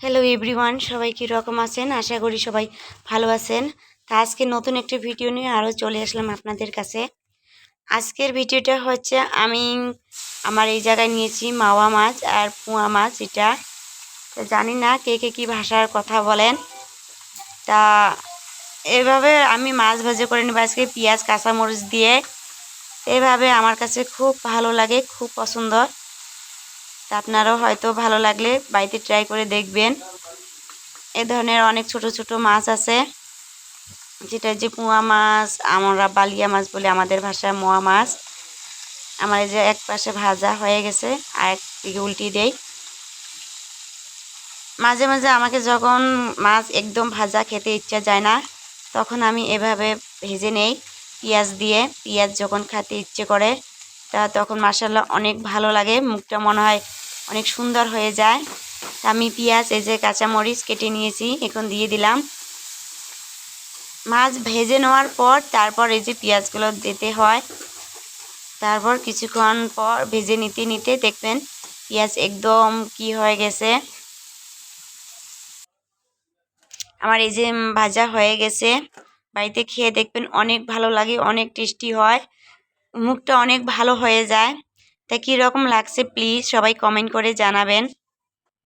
Hello everyone সবাই কী রকম আছেন? আশা করি সবাই ভালো আছেন। তা আজকে নতুন একটি ভিডিও নিয়ে আরও চলে আসলাম আপনাদের কাছে। আজকের ভিডিওটা হচ্ছে, আমি আমার এই জায়গায় নিয়েছি মাওয়া মাছ আর পুয়া মাছ এটা। তো জানি না কে কে কী ভাষার কথা বলেন। তা এভাবে আমি মাছ ভাজা করে নেব আজকে পেঁয়াজ, কাঁচামরিচ দিয়ে। এভাবে আমার কাছে খুব ভালো লাগে, খুব পছন্দ। তা আপনারাও হয়তো ভালো লাগলে বাড়িতে ট্রাই করে দেখবেন। এ ধরনের অনেক ছোট ছোট মাছ আছে, যেটা যে পুয়া মাছ, আমরা বালিয়া মাছ বলে, আমাদের ভাষায় মোয়া মাছ। আমার যে এক পাশে ভাজা হয়ে গেছে, আর একদিকে উল্টি দেই। মাঝে মাঝে আমাকে যখন মাছ একদম ভাজা খেতে ইচ্ছা যায় না, তখন আমি এভাবে ভেজে নেই। পেঁয়াজ দিয়ে, পেঁয়াজ যখন খেতে ইচ্ছে করে তা তখন মাসাল্লাহ অনেক ভালো লাগে, মুখটা মনে হয় অনেক সুন্দর হয়ে যায়। তা আমি পেঁয়াজ, এই যে কাঁচামরিচ কেটে নিয়েছি, এখন দিয়ে দিলাম। মাছ ভেজে নেওয়ার পর তারপর এই যে পেঁয়াজগুলো দিতে হয়। তারপর কিছুক্ষণ পর ভেজে নিতে নিতে দেখবেন পেঁয়াজ একদম কি হয়ে গেছে। আমার এই যে ভাজা হয়ে গেছে, বাড়িতে খেয়ে দেখবেন অনেক ভালো লাগে, অনেক টেস্টি হয়। মুখটা অনেক ভালো হয়ে যায়। তা কীরকম লাগছে? প্লিজ সবাই কমেন্ট করে জানাবেন।